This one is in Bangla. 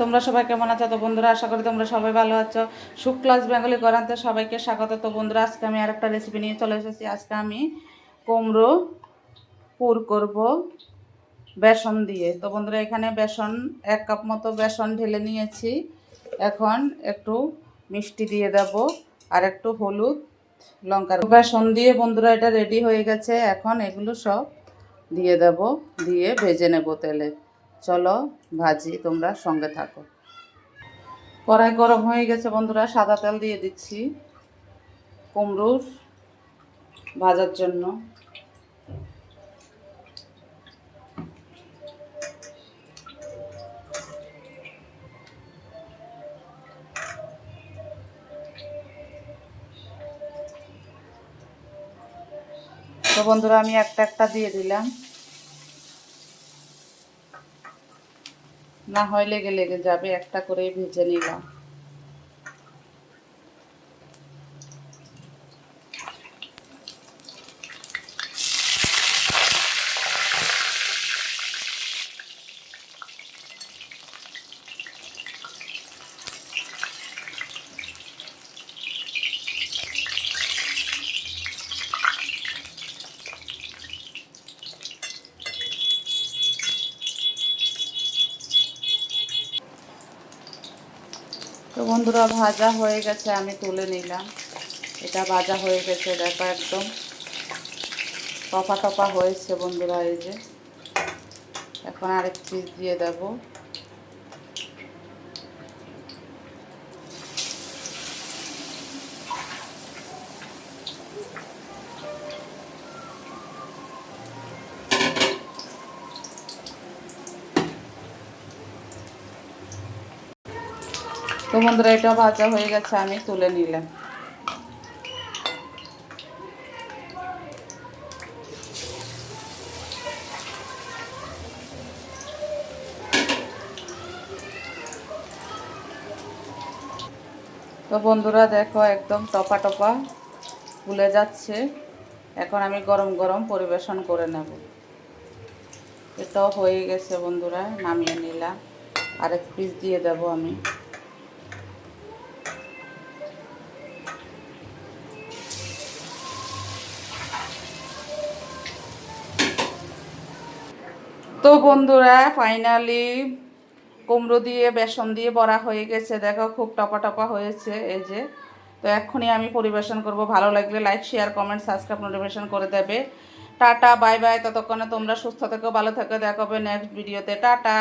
তোমরা সবাই কেমন আছো? তো বন্ধুরা, আশা করি তোমরা সবাই ভালো আছো। শুক্লাস বেঙ্গলি করাতে সবাইকে স্বাগত। তো বন্ধুরা, আজকে আমি আরেকটা রেসিপি নিয়ে চলে এসেছি। আজকে আমি কুমড়ো পুর করব বেসন দিয়ে। তো বন্ধুরা, এখানে বেসন, এক কাপ মতো বেসন ঢেলে নিয়েছি। এখন একটু মিষ্টি দিয়ে দেব আর একটু হলুদ লঙ্কার বেসন দিয়ে বন্ধুরা, এটা রেডি হয়ে গেছে। এখন এগুলো সব দিয়ে দেব, দিয়ে ভেজে নেব তেলে। চলো ভাজি, তোমরা সঙ্গে থাকো। কড়াই গরম হয়ে গেছে বন্ধুরা, সাদা তেল দিয়ে দিচ্ছি। কুমড়োর ভাজার জন্য। তো বন্ধুরা, আমি একটা একটা দিয়ে দিলাম। না হয় লেগে লেগে যাবে একটা করে ভেজে নিলাম। তো বন্ধুরা, ভাজা হয়ে গেছে, আমি তুলে নিলাম। এটা ভাজা হয়ে গেছে, দেখো একদম। টপা টপা হয়েছে বন্ধুরা, এই যে। এখন আরেক পিস দিয়ে দেব। তো বন্ধুরা, এটা ভাজা হয়ে গেছে, আমি তুলে নিলাম। তো বন্ধুরা, দেখো, একদম টপা টপা ফুলে যাচ্ছে। এখন আমি গরম গরম পরিবেশন করে নেব। এটাও হয়ে গেছে বন্ধুরা, নামিয়ে নিলাম। আরেক পিস দিয়ে দেব আমি। তো বন্ধুরা ফাইনালি কুমড়ো দিয়ে, বেসন দিয়ে বড়া হয়ে গেছে। দেখো, খুব টপা টপা হয়েছে এই যে। তো এক্ষুনি আমি পরিবেশন করব। ভালো লাগলে like share comment subscribe notification করে দেবে। টাটা বাই বাই ততক্ষণে তোমরা সুস্থ থেকো, ভালো থেকো। দেখাবে নেক্সট ভিডিওতে টাটা।